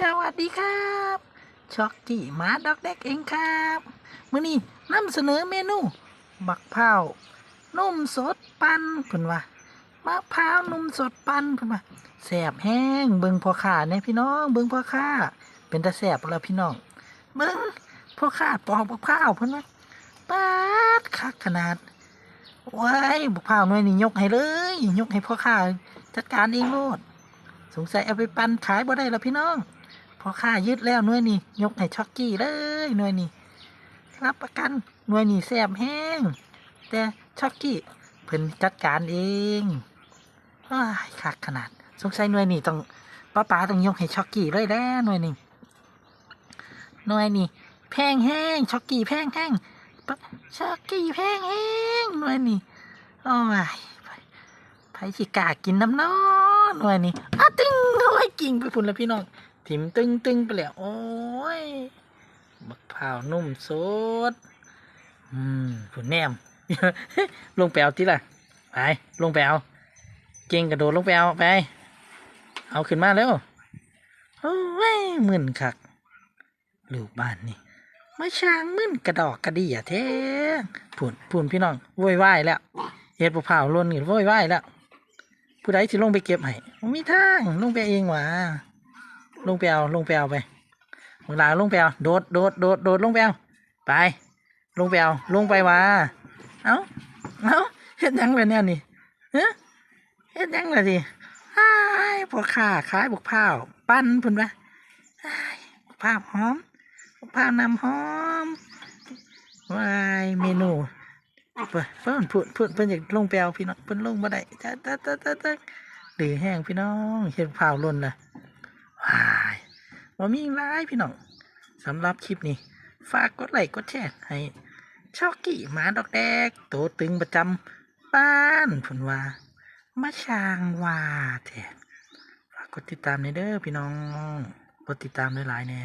สวัสดีครับช็อกกี้มาด็อกเด็กเองครับมื้อนี้นำเสนอเมนู บักพร้าวนุ่มสดปันเพิ่นว่ามะพร้าวนุ่มสดปันเพิ่นว่าแซ่บแห้งเบิ่งพ่อค้าเนี่ยพี่น้องเบิ่งพ่อค้าเป็นตาแซ่บบ่ล่ะพี่น้องเบิ่งพ่อค้าปอกบักพร้าวเพิ่นว่าปาดคักขนาดว้ายบักพร้าวหน่วยนี้ยกให้เลยยกให้พ่อค้าจัดการเองโลดสงสัยเอาไปปันขายบ่ได้แล้วพี่น้อง พอค่ายึดแล้วหน่วยนี่ยกให้ช็อกกี้เลยหน่วยนี่รับประกันหน่วยนี่แซ่บแห้ง แต่ช็อกกี้เพิ่นจัดการเองว้ายคักขนาด สงสัยหน่วยนี่ต้องป้าป๋าต้องยกให้ช็อกกี้เลยแล้วหน่วยนี่หน่วยนี่แพงแห้งช็อกกี้แพงแห้งช็อกกี้แพงแห้งหน่วยนี่โอ้ยไผไผสิกากินน้ำน้อหน่วยนี่อ้าตึงโอ้ยกิ่งไปพุ่นแล้วพี่น้อง ถิมตึงตึงไปแล้ว โอ้ยบักพร้าวนุ่มสด อืมผุนแนม ลงไปเอาที่ละไป ลงไปเอา เก่งกระโดดลงไปเอาไป เอาขึ้นมาแล้ว โอ้ยมึนคัก ลูกบ้านนี่มาช้างมึนกระดอกกระดียแท้ผุนผุนพี่น้องโวยวายแล้วเฮ็ดบักพร้าวล่นนี่โวยวายแล้ว ผู้ใดที่ลงไปเก็บให้บ่มีทางลงไปเองว่า ลงไปเอาลงไปเอาไปเวลาลงไปเอาโดดโดดโดดโดดลงไปเอาไปลงไปเอาลงไปว่าเอ้าเอ้าเฮ็ดยังแบบเนี้ยนี่เฮ้เฮ็ดยังเลยดิอ้ายพวกข้าขายบุกพร้าปั้นพุ่นปะอ้ายบกพร้าหอมบกพร้าน้ำหอมวายเมนูเพิ่นเพิ่นพูดพูดเพิ่นอยากลงไปเอาพี่น้องเพิ่นลงมาได้จ้าจ้าจ้าจ้าจ้าหรือแห้งพี่น้องเฮ็ดพร้าล่นนะ ว้ายว่ามีร้ายพี่น้องสำหรับคลิปนี้ ฝากกดไลค์กดแชร์ให้ช็อกกี้หมาดอกแดกโตตึงประจำบ้านผลว่ามาช่างว่าแทฝากกดติดตามในเด้อพี่น้อง กดติดตามหลายๆแน่